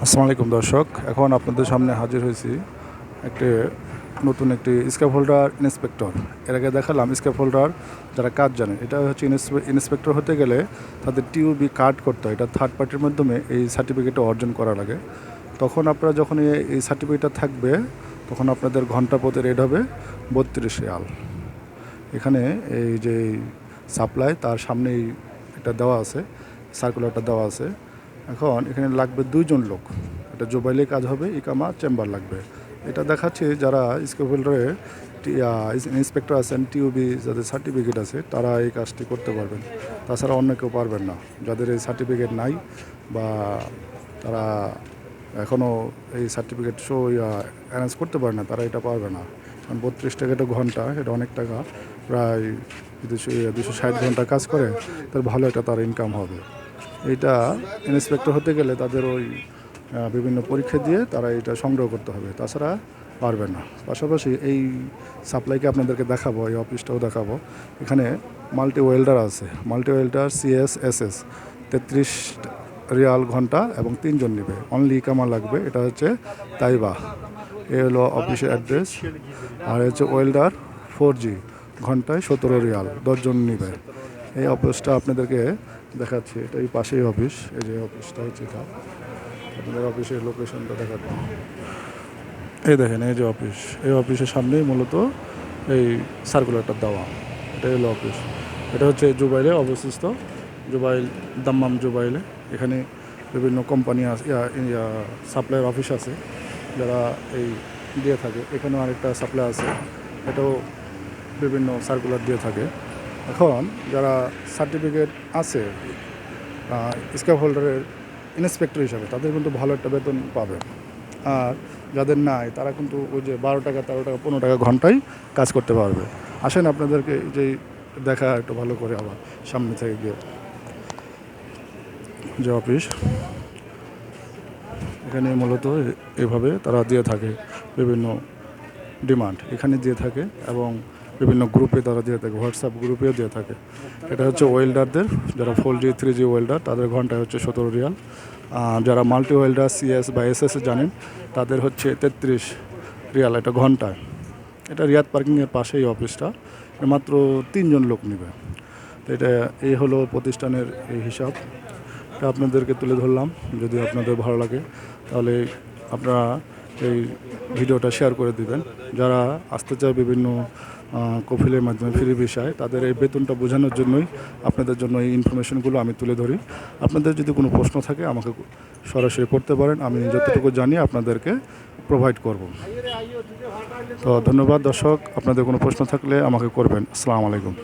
আসসালামু আলাইকুম দর্শক, এখন আপনাদের সামনে হাজির হয়েছি একটি নতুন একটি স্ক্যাপ হোল্ডার ইন্সপেক্টর এর আগে দেখালাম স্ক্যাপ হোল্ডার যারা কাজ জানে। এটা হচ্ছে ইন্সপেক্টর হতে গেলে তাদের টিউবি কার্ড করতে হয়। এটা থার্ড পার্টির মাধ্যমে এই সার্টিফিকেটটা অর্জন করা লাগে তখন আপনারা যখন এই- সার্টিফিকেটটা থাকবে, তখন আপনাদের ঘণ্টা প্রতি রেট হবে বত্রিশ রিয়াল। এখানে এই যে সাপ্লাই তার সামনেই এটা দেওয়া আছে সার্কুলারটা দেওয়া আছে। এখন এখানে লাগবে দুইজন লোক। এটা জোবাইলে কাজ হবে, ইকামা চেম্বার লাগবে। এটা দেখাচ্ছে যারা স্কেফোল্ডারে ইন্সপেক্টর আছেন টিউবি যাদের সার্টিফিকেট আছে, তারা এই কাজটি করতে পারবেন। তাছাড়া অন্য কেউ পারবেন না। যাদের এই সার্টিফিকেট নাই বা তারা এখনও এই সার্টিফিকেট শো অ্যারেঞ্জ করতে পারে না, তারা এটা পারবে না। কারণ বত্রিশ টাকা একটা ঘণ্টা, এটা অনেক টাকা। প্রায় দুশো দুশো ষাট ঘণ্টা কাজ করে তার ভালো একটা তার ইনকাম হবে। এইটা ইন্সপেক্টর হতে গেলে তাদের ওই বিভিন্ন পরীক্ষা দিয়ে তারা এটা সংগ্রহ করতে হবে। তাছাড়া পারবে না। পাশাপাশি এই সাপ্লাইকে আপনাদেরকে দেখাবো, এই অফিসটাও দেখাবো। এখানে মাল্টি ওয়েল্ডার আছে। Multi welder CS S S তেত্রিশ রিয়াল ঘণ্টা এবং তিনজন নেবে। অনলি কামা লাগবে। এটা হচ্ছে তাইবা এ হলো অফিসের অ্যাড্রেস আর হচ্ছে ওয়েল্ডার ফোর জি ঘন্টায় সতেরো রিয়াল। দশজন নেবে। এই অফিসটা আপনাদেরকে দেখাচ্ছি এটা এই পাশেই অফিস এই যে অফিসটা হচ্ছে এটা আপনাদের অফিসের লোকেশনটা দেখাচ্ছি। এই দেখেন, এই যে অফিস এই অফিসের সামনেই মূলত এই সার্কুলারটা দেওয়া। এটা হলো অফিস এটা হচ্ছে জুবাইলে অবস্থিত, জুবাইল, দাম্মাম জুবাইলে। এখানে বিভিন্ন কোম্পানি সাপ্লাইয়ের অফিস আছে, যারা এই দিয়ে থাকে। এখানেও আরেকটা সাপ্লাই আছে, এটাও বিভিন্ন সার্কুলার দিয়ে থাকে। এখন যারা সার্টিফিকেট আছে স্ক্যাপ হোল্ডারের ইন্সপেক্টর হিসাবে তাদের কিন্তু ভালো একটা বেতন পাবে। আর যাদের নাই, তারা কিন্তু ওই যে বারো টাকা, তেরো টাকা, পনেরো টাকা ঘন্টায় কাজ করতে পারবে। আসেন আপনাদেরকে যে দেখা একটু ভালো করে আবার সামনে থেকে গিয়ে। যে অফিস, এখানে মূলত এভাবে তারা দিয়ে থাকে বিভিন্ন ডিমান্ড। এখানে দিয়ে থাকে এবং বিভিন্ন গ্রুপে তারা দিয়ে থাকে হোয়াটসঅ্যাপ গ্রুপেও দিয়ে থাকে। এটা হচ্ছে ওয়েল্ডারদের যারা four G three G welder তাদের ঘন্টায় হচ্ছে সতেরো রিয়াল। যারা মাল্টি ওয়েল্ডার সিএস বা এসএস জানেন, তাদের হচ্ছে তেত্রিশ রিয়াল এটা ঘন্টায়। এটা রিয়াদ পার্কিংয়ের পাশেই অফিসটা মাত্র তিনজন লোক নেবে। তো এটা এই হলো প্রতিষ্ঠানের এই হিসাব। এটা আপনাদেরকে তুলে ধরলাম, যদি আপনাদের ভালো লাগে, তাহলে আপনারা এই ভিডিওটা শেয়ার করে দিবেন। যারা আসতে চায় বিভিন্ন কফিলের মাধ্যমে ফ্রি বিষয় তাদের এই বেতনটা বোঝানোর জন্যই আপনাদের জন্য এই ইনফরমেশনগুলো আমি তুলে ধরি। আপনাদের যদি কোনো প্রশ্ন থাকে, আমাকে সরাসরি করতে পারেন। আমি যতটুকু জানি আপনাদেরকে প্রোভাইড করব। তো ধন্যবাদ দর্শক। আপনাদের কোনো প্রশ্ন থাকলে আমাকে করবেন। আসসালামু আলাইকুম।